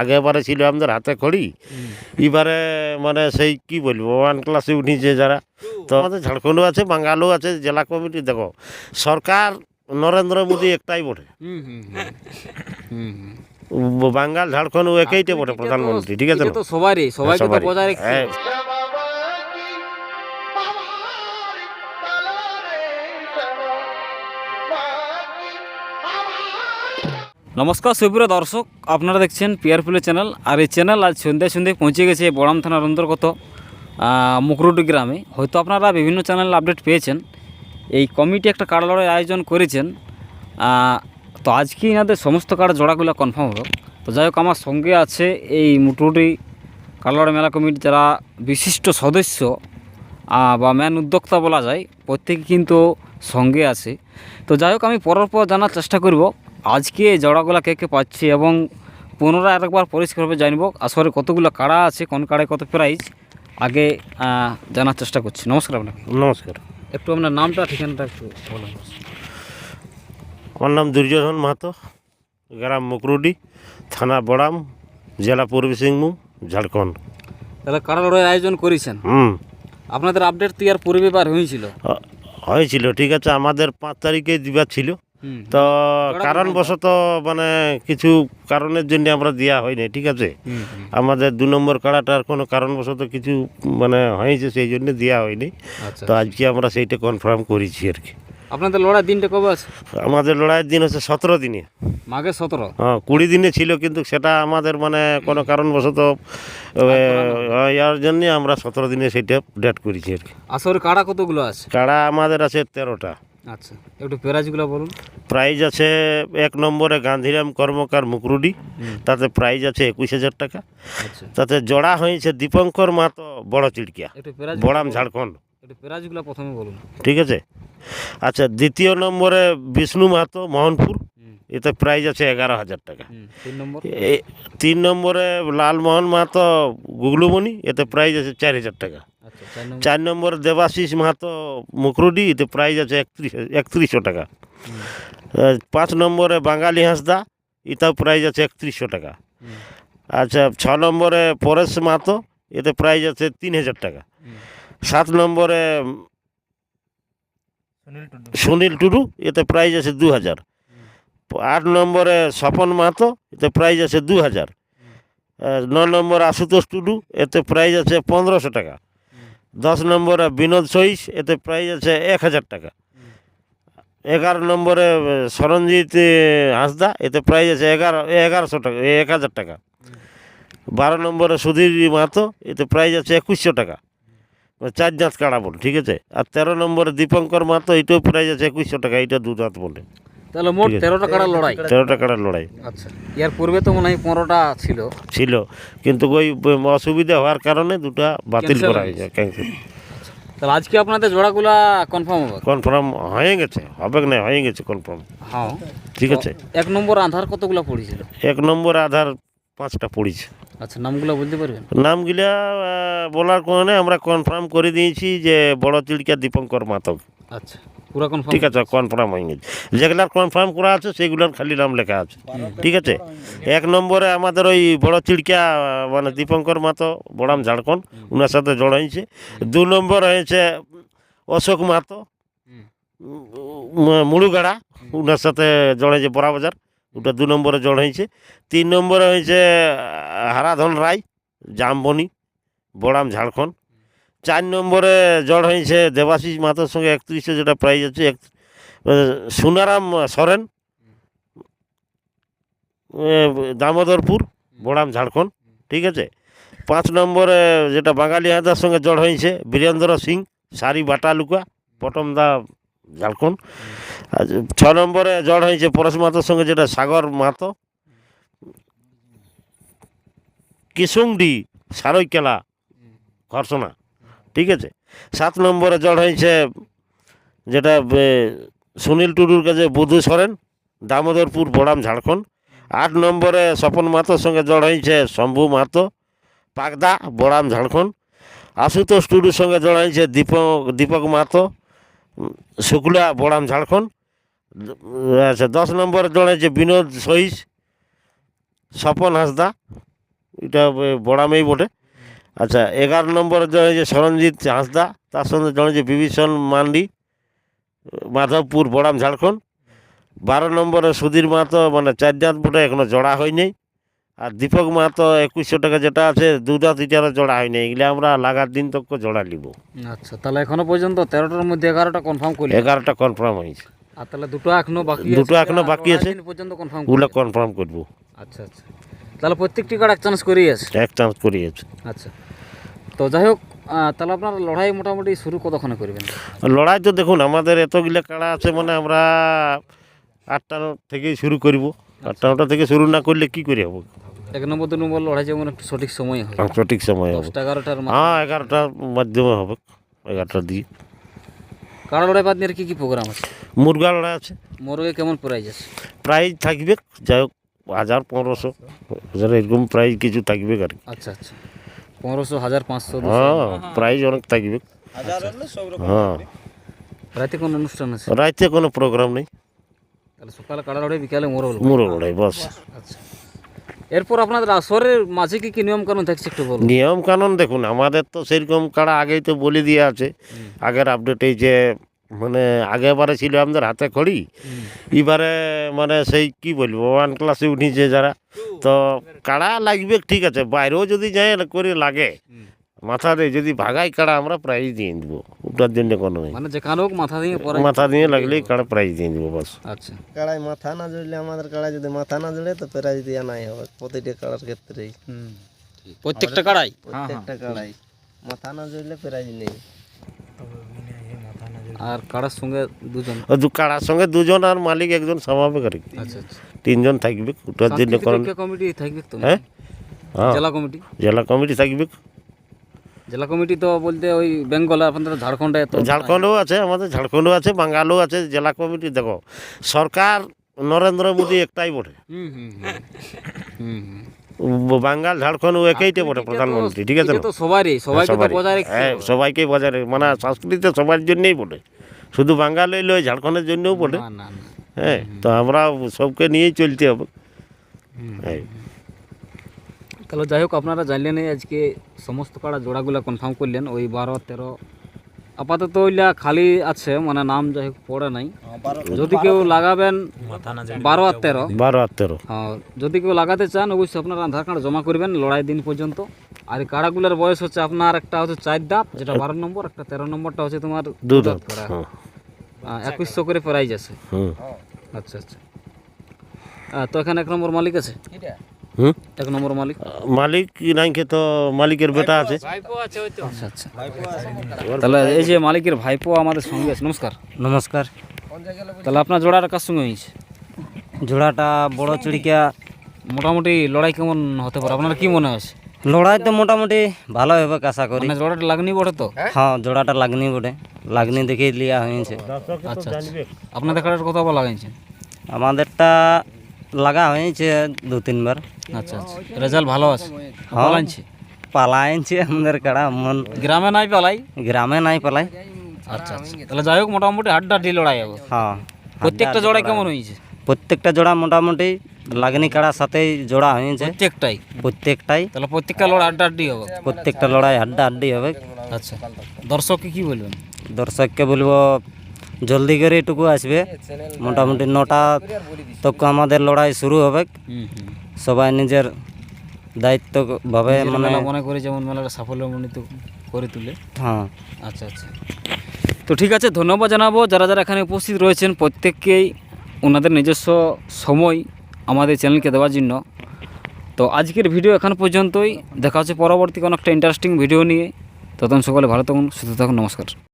আগেবারে ছিল আমাদের হাতে খড়ি। এবারে মানে সেই কি বলব ওয়ান ক্লাসে উঠিছে যারা। তো আমাদের ঝাড়খণ্ডও আছে বাঙ্গালও আছে জেলা কমিটি দেখো সরকার নরেন্দ্র মোদী একটাই বটে। বাঙ্গাল ঝাড়খণ্ড ও একইটা বটে প্রধানমন্ত্রী ঠিক আছে সবারই সবাইকে তো। বজায় নমস্কার, সুপ্রিয় দর্শক, আপনারা দেখছেন পিআরপিএল চ্যানেল আর এই চ্যানেল আজ সন্ধ্যায় সন্ধ্যায় পৌঁছে গেছে বড়াম থানার অন্তর্গত মুকরুটি গ্রামে। হয়তো আপনারা বিভিন্ন চ্যানেল আপডেট পেয়েছেন। এই কমিটি একটা কার্ড লড়াই আয়োজন করেছেন। তো আজকে এনাদের সমস্ত কার্ড জোড়াগুলো কনফার্ম হবে তো যাই হোক, আমার সঙ্গে আছে এই মুটুডি কালোয়াড় মেলা কমিটি যারা বিশিষ্ট সদস্য বা ম্যান উদ্যোক্তা বলা যায়, প্রত্যেকে কিন্তু সঙ্গে আছে। তো যাই হোক, আমি পরের পর জানার চেষ্টা করব। আজকে জোড়াগুলো কে কে পাচ্ছি এবং পুনরায় আরেকবার পরিষ্কারভাবে জানব আসলে কতগুলো কাড়া আছে কোন কাড়ায় কত প্রাইজ আগে জানার চেষ্টা করছি। নমস্কার আপনাকে। নমস্কার। একটু আপনার নামটা ঠিকানাটা একটু বলুন। আমার নাম দুর্যোধন মাহাতো গ্রাম মুকরুডি থানা বড়াম জেলা পূর্বী সিংভূম ঝাড়খণ্ড। তাহলে কাড়া লড়াই আয়োজন করেছেন? হুম। আপনাদের আপডেট তো ইয়ার পূর্বে বার হয়েছিল। হয়েছিল ঠিক আছে আমাদের পাঁচ তারিখে দিবার ছিল। তো কারণবশত মানে কিছু কারণের জন্য আমরা দেওয়া হয়নি ঠিক আছে। আমাদের দু নম্বর কাড়াটার কোনো কারণবশত কিছু মানে হয়েছে সেই জন্য দেওয়া হয়নি। আচ্ছা। তো আজকে আমরা সেইটা কনফার্ম করেছি আর কি। আপনাদের লড়াই দিনটা কবে আছে? আমাদের লড়াইয়ের দিন হচ্ছে সতেরো দিনে। মাঘে সতেরো? হ্যাঁ কুড়ি দিনে ছিল কিন্তু সেটা আমাদের মানে কোনো কারণবশত ইয়ার জন্যে আমরা সতেরো দিনে সেইটা ডেট করেছি আর কি। আসলে কাড়া কতগুলো আছে? কাড়া আমাদের আছে তেরোটা। আচ্ছা একটু প্রাইজগুলো বলুন। প্রাইজ আছে এক নম্বরে গান্ধীরাম কর্মকার মুকরুডি তাতে প্রাইজ আছে একুশ হাজার টাকা। আচ্ছা। তাতে জড়া হয়েছে দীপঙ্কর মাতো বড় চিড়কিয়া বড়াম ঝাড়খণ্ড। প্রাইজগুলো প্রথমে বলুন। ঠিক আছে? আচ্ছা দ্বিতীয় নম্বরে বিষ্ণু মাহাতো মোহনপুর এতে প্রাইজ আছে এগারো হাজার টাকা। তিন নম্বরে লালমোহন মাহাতো গুগলুমণি এতে প্রাইজ আছে চার হাজার টাকা। চার নম্বর নম্বরে দেবাশিস মাহাতো মুকরুডি এতে প্রাইজ আছে একত্রিশ একত্রিশশো টাকা। পাঁচ নম্বরে বাঙালি হাঁসদা এটাও প্রাইজ আছে একত্রিশশো টাকা। আচ্ছা ছ নম্বরে পরেশ মাহাতো এতে প্রাইজ আছে তিন হাজার টাকা সাত নম্বরে সুনীল টুডু। এতে প্রাইজ আছে দু হাজার আট নম্বরে স্বপন মাহাতো এতে প্রাইজ আছে দু হাজার ন নম্বর আশুতোষ টুডু এতে প্রাইজ আছে পনেরোশো টাকা। দশ নম্বরে বিনোদ সহিস এতে প্রাইজ আছে এক হাজার টাকা। এগারো নম্বরে আহ, হাঁসদা এতে প্রাইজ আছে এগারো এগারোশো টাকা এক হাজার টাকা। বারো নম্বরে সুধীর মাহাতো এতে প্রাইজ আছে একুশশো টাকা। চার দাঁত কাড়া বল ঠিক আছে? আর তেরো নম্বরে দীপঙ্কর মাহাতো এটাও প্রাইজ আছে একুশশো টাকা এটা দু দাঁত বলে। তাহলে মোট তেরোটা কাড়া লড়াই। তেরোটা কাড়ার লড়াই। আচ্ছা ইয়ার পূর্বে তো মনে হয় পনেরোটা ছিল। ছিল। কিন্তু ওই অসুবিধা হওয়ার কারণে দুটা বাতিল করা হয়ে হয়েছে ক্যান্সেল তাহলে আজকে আপনাদের জোড়াগুলা কনফার্ম হবে? কনফার্ম হয়ে গেছে হবে না হয়ে গেছে কনফার্ম হ্যাঁ। ঠিক আছে। এক নম্বর আধার কতগুলো পড়েছিল? এক নম্বর আধার পাঁচটা পড়েছে। আচ্ছা নামগুলো বলতে পারবেন? নামগুলা বলার কারণে আমরা কনফার্ম করে দিয়েছি যে বড় চিড়িকা দীপঙ্কর মাতক। আচ্ছা। পুরো কনফার্ম ঠিক আছে কনফার্ম হয়ে গেছে। যেগুলার কনফার্ম করা আছে সেগুলোর খালি নাম লেখা আছে। ঠিক আছে? এক নম্বরে আমাদের ওই বড় চিড়িকা আহ, মানে দীপঙ্কর মাতো বড়াম ঝাড়খণ্ড ওনার সাথে জড়াইছে দু নম্বর হয়েছে অশোক মাতো মুড়ুগাড়া ওনার সাথে জড়াইছে বড়াবাজার ওটা দু নম্বরে জড়াইছে তিন নম্বরে হয়েছে হারাধন রায় জামবনি বড়াম ঝাড়খণ্ড। চার নম্বরে জড় হয়েছে দেবাশিস মাতার সঙ্গে একত্রিশে যেটা প্রাইজ আছে, এক সুনারাম সরেন দামোদরপুর, বড়াম, ঝাড়খণ্ড, ঠিক আছে? পাঁচ নম্বরে যেটা বাঙালি হাঁদার সঙ্গে জড় হয়েছে, বীরেন্দ্র সিং, সারি বাটালুকা পটমদা ঝাড়খণ্ড। আর ছ নম্বরে জড় হয়েছে পরশ মাতার সঙ্গে যেটা সাগর মাতো। কিসুংডি সারৈকেলা, ঘর্ষণা। ঠিক আছে? সাত নম্বরে জড় হয়েছে যেটা সুনীল টুডুর কাছে বুধু সরেন দামোদরপুর বড়াম ঝাড়খণ্ড। আট নম্বরে স্বপন মাতোর সঙ্গে জড় হয়েছে শম্ভু মাতো পাকদা বড়াম ঝাড়খণ্ড। আশুতোষ টুডুর সঙ্গে জড় হয়েছে দীপক দীপক উম, শুক্লা বড়াম ঝাড়খণ্ড। আচ্ছা দশ নম্বরে জড় হয়েছে বিনোদ সহিস স্বপন হাঁসদা এটা বড়ামেই বটে। আচ্ছা এগারো নম্বরে জনে যে সরঞ্জিৎ হাঁসদা তার সঙ্গে জনে যে বিভীষণ মান্ডি মাধবপুর বড়াম ঝাড়খণ্ড। বারো নম্বরে সুধীর মাহাতো মানে চার দাঁত বটে এখনও জোড়া হয়নি। আর দীপক মাহাতো একুশশো টাকা যেটা আছে দু দাঁত ইটারও জোড়া হয়নি। এগুলো আমরা লাগার দিন তক জড়া নিব। আচ্ছা তাহলে এখনও পর্যন্ত তেরোটার মধ্যে এগারোটা কনফার্ম করলেন এগারোটা কনফার্ম হয়েছে। আর তাহলে দুটো এখনও বাকি দুটো এখনও বাকি আছে। পর্যন্ত কনফার্ম ওগুলো কনফার্ম করব। আচ্ছা আচ্ছা। তাহলে প্রত্যেকটি কার্ড এক চান্স করেই আছে। এক চান্স করিয়েছে আচ্ছা। তো যাই হোক তাহলে আপনার লড়াই মোটামুটি শুরু কতক্ষণে করবেন? লড়াই তো দেখুন আমাদের এতগুলো কাড়া আছে মানে আমরা আটটা থেকেই শুরু করব। আটটা নটা থেকে শুরু না করলে কি করে হবে এক নম্বর দু নম্বর লড়াই যেমন একটু সঠিক সময় হবে। সঠিক সময় হবে। এগারোটার হ্যাঁ এগারোটার মাধ্যমে হবে এগারোটা দিয়ে কাড়া লড়াই বাদ নিয়ে কী কী কি প্রোগ্রাম আছে? মুরগা লড়াই আছে। মোরগে কেমন প্রাইজ আছে? প্রাইজ থাকবে যাই হোক হাজার পনেরোশো হাজার এরকম প্রাইজ কিছু থাকবে আর আচ্ছা আচ্ছা। পনেরোশো হাজার পাঁচশো। হ্যাঁ প্রাইজ অনেক থাকবে। হ্যাঁ। রাতে কোন অনুষ্ঠান আছে? রাইতে কোনো প্রোগ্রাম নেই। তাহলে সকালে কাড়া লড়াই বিকালে মোরল মুরো লড়াই বস। আচ্ছা। এরপর আপনাদের আসরের মাঝে কি কি নিয়ম কানুন থাকছে একটু বলুন। নিয়ম কানুন দেখুন আমাদের তো সেরকম কাড়া আগেই তো বলে দিয়ে আছে। আগের আপডেট এই যে মানে আগেবারে ছিল আমাদের হাতে খড়ি। এবারে মানে সেই কি বলব ওয়ান ক্লাসে উঠিছে যারা। তো কাড়া লাগবে ঠিক আছে। বাইরেও যদি যায় করে লাগে। মাথা দিয়ে যদি ভাগাই কাড়া আমরা প্রাইজ দিয়ে দেবো। ওটার জন্য কোনো। নেই মানে যেখানে হোক মাথা দিয়ে পরে মাথা দিয়ে লাগলেই কাড়া প্রাইজ দিয়ে দেবো বাস। আচ্ছা। কাড়াই মাথা না জুড়লে আমাদের কাড়াই যদি মাথা না জুড়ে তো প্রাইজ দেওয়া নাই হবে। প্রতিটা কাড়ার ক্ষেত্রেই। প্রত্যেকটা কাড়াই? প্রত্যেকটা কাড়াই। মাথা না জুড়লে প্রাইজ নেই। আর কাড়ার সঙ্গে দুজন? কাড়ার সঙ্গে দুজন আর মালিক একজন সামাবে আর কি আচ্ছা আচ্ছা। তিনজন থাকবে ওটার জন্য কমিটি থাকবে তো হ্যাঁ? হ্যাঁ। জেলা কমিটি? জেলা কমিটি থাকবে। জেলা কমিটি তো বলতে ওই বেঙ্গল আপনাদের ঝাড়খণ্ডে তো ঝাড়খণ্ডও আছে আমাদের ঝাড়খণ্ডও আছে বাঙ্গালও আছে জেলা কমিটি দেখো সরকার নরেন্দ্র মোদী একটাই বটে। বাঙ্গাল ঝাড়খণ্ড ও একইটা বটে প্রধানমন্ত্রী ঠিক আছে তো সবারই সবাইকে বজায় হ্যাঁ। সবাইকে বজায় মানে সংস্কৃতি সবার জন্যই বটে। শুধু বাঙ্গাল হইলে ওই ঝাড়খণ্ডের জন্যও বটে। হ্যাঁ তো আমরা সবকে নিয়েই চলতে হবে। হ্যাঁ। তাহলে যাই হোক আপনারা জানলেন এই আজকে সমস্ত কাড়া জোড়াগুলো কনফার্ম করলেন ওই বারো তেরো আপাতত ওইলা খালি আছে মানে নাম যাই হোক পড়ে নাই। যদি কেউ লাগাবেন বারো আর তেরো বারো আর তেরো। হ্যাঁ, যদি কেউ লাগাতে চান অবশ্যই আপনার আধার কার্ড জমা করবেন লড়াই দিন পর্যন্ত। আর কাড়াগুলোর বয়স হচ্ছে আপনার একটা হচ্ছে চার দাঁত যেটা বারো নম্বর একটা তেরো নম্বরটা হচ্ছে তোমার দু দাঁত করা। হ্যাঁ। একুশশো করে প্রাইজ আছে। হুম। আচ্ছা আচ্ছা। তো এখানে এক নম্বর মালিক আছে? হুম? এক নম্বর মালিক। মালিক নাইকে তো মালিকের বেটা আছে। আচ্ছা আচ্ছা। তাহলে এই যে মালিকের ভাইপো আমাদের সঙ্গে আছে নমস্কার। নমস্কার। তাহলে আপনার জোড়াটা কার সঙ্গে হয়েছে? জোড়াটা বড় চুড়িকা। মোটামুটি লড়াই কেমন হতে পারে? আপনার কি মনে হয়েছে? লড়াই তো মোটামুটি ভালো হবে আশা করি। মানে জোড়াটা লাগনি বটে তো? হ্যাঁ জোড়াটা লাগনি বটে। লাগনি দেখে লিয়া হয়েছে। আচ্ছা আচ্ছা। আপনাদের কাটার কথা আবার লাগাইছেন আমাদেরটা লাগা হয়েছে দু তিনবার। আচ্ছা আচ্ছা। রেজাল্ট ভালো আছে? পালাইছে? পালাইছে আমাদের কাড়া মন গ্রামে নাই পালাই? গ্রামে নাই পালাই। আচ্ছা আচ্ছা। তাহলে যাই হোক মোটামুটি হাড্ডাহাড্ডি লড়াই হবে। হ্যাঁ প্রত্যেকটা জোড়াই কেমন হয়েছে? প্রত্যেকটা জোড়া মোটামুটি লাগনি কাড়ার সাথেই জোড়া হয়েছে। প্রত্যেকটাই? প্রত্যেকটাই। তাহলে প্রত্যেকটা লড়াই হাড্ডাহাড্ডি হবে। প্রত্যেকটা লড়াই হাড্ডা হাড্ডি হবে। আচ্ছা। দর্শককে কি বলবেন? দর্শককে বলব জলদি করে এটুকু আসবে। মোটামুটি নটা তক আমাদের লড়াই শুরু হবে। হুম হুম। সবাই নিজের দায়িত্বভাবে নিজের মানে মনে করে যেমন মেলাটা সাফল্যমণ্ডিত করে তুলে। হ্যাঁ। আচ্ছা আচ্ছা। তো ঠিক আছে ধন্যবাদ জানাব। যারা যারা এখানে উপস্থিত রয়েছেন প্রত্যেককেই ওনাদের নিজস্ব সময় আমাদের চ্যানেলকে দেওয়ার জন্য। তো আজকের ভিডিও এখন পর্যন্তই। দেখা হচ্ছে পরবর্তী কোনো একটা ইন্টারেস্টিং ভিডিও নিয়ে। ততক্ষণ সকলে ভালো থাকুন সুস্থ থাকুন নমস্কার।